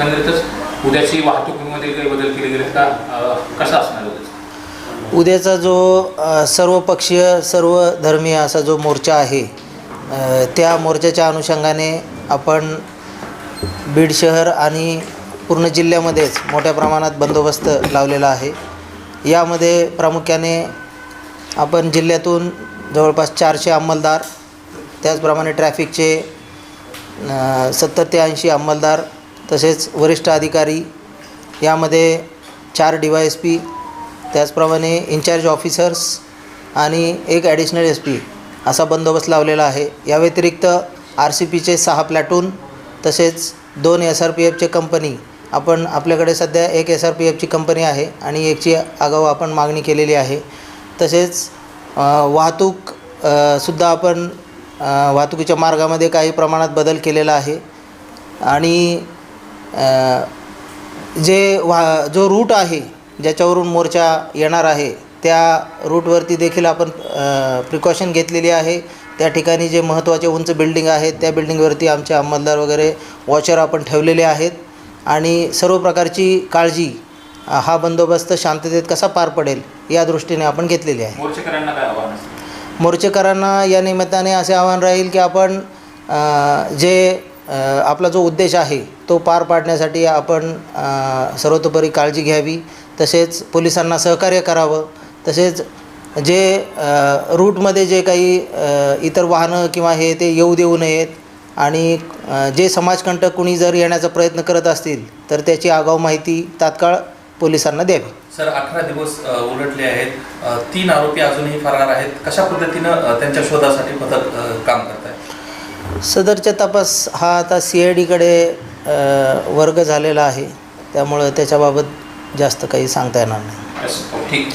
एकंदरीतच उद्याची वाहतुकीमध्ये काही बदल केले गेले का? कसा असणार उद्याचा? जो सर्वपक्षीय सर्व धर्मीय असा जो मोर्चा आहे त्या मोर्चाच्या अनुषंगाने आपण बीड शहर आणि पूर्ण जिल्ह्यामध्येच मोठ्या प्रमाणात बंदोबस्त लावलेला आहे. यामध्ये प्रामुख्याने आपण जिल्ह्यातून जवळपास चारशे अंमलदार त्याचप्रमाणे ट्रॅफिकचे सत्तर ते ऐंशी अंमलदार तसेच वरिष्ठ अधिकारी यामध्ये चार डी वाय एस पी त्याचप्रमाणे इन्चार्ज ऑफिसर्स आणि एक ॲडिशनल एस पी असा बंदोबस्त लावलेला आहे. या व्यतिरिक्त आर सी पीचे सहा प्लॅटून तसेच दोन एस आर पी एफचे कंपनी आपण आपल्याकडे सध्या एक एस आर पी एफची कंपनी आहे आणि एकची आगाऊ आपण मागणी केलेली आहे. तसेच वाहतूक सुद्धा आपण वाहतुकीच्या मार्गामध्ये काही प्रमाणात बदल केलेला आहे. आणि जे वा जो रूट आहे ज्याच्यावरून मोर्चा येणार आहे त्या रूटवरती देखील आपण प्रिकॉशन घेतलेली आहे. त्या ठिकाणी जे महत्त्वाचे उंच बिल्डिंग आहेत त्या बिल्डिंगवरती आमचे अंमलदार वगैरे वॉचर आपण ठेवलेले आहेत. आणि सर्व प्रकारची काळजी हा बंदोबस्त शांततेत कसा पार पडेल या दृष्टीने आपण घेतलेली आहे. मोर्चेकरांना काय आव्हान असेल? मोर्चेकरांना या निमित्ताने असे आवाहन राहील की आपण जे आपला जो उद्देश आहे तो पार पाडण्यासाठी आपण सर्वतोपरी काळजी घ्यावी. तसेच पोलिसांना सहकार्य करावं. तसेच जे रूटमध्ये जे काही इतर वाहनं किंवा हे ते येऊ देऊ नयेत आणि जे समाजकंटक कुणी जर येण्याचा प्रयत्न करत असतील तर त्याची आगाऊ माहिती तात्काळ पोलिसांना द्यावी. सर अठरा दिवस उलटले आहेत. तीन आरोपी अजूनही फरार आहेत. कशा पद्धतीनं त्यांच्या शोधासाठी पथक काम सदरचा तपास हा आता सी आय डीकडे वर्ग झालेला आहे. त्यामुळं त्याच्याबाबत जास्त काही सांगता येणार नाही. ठीक.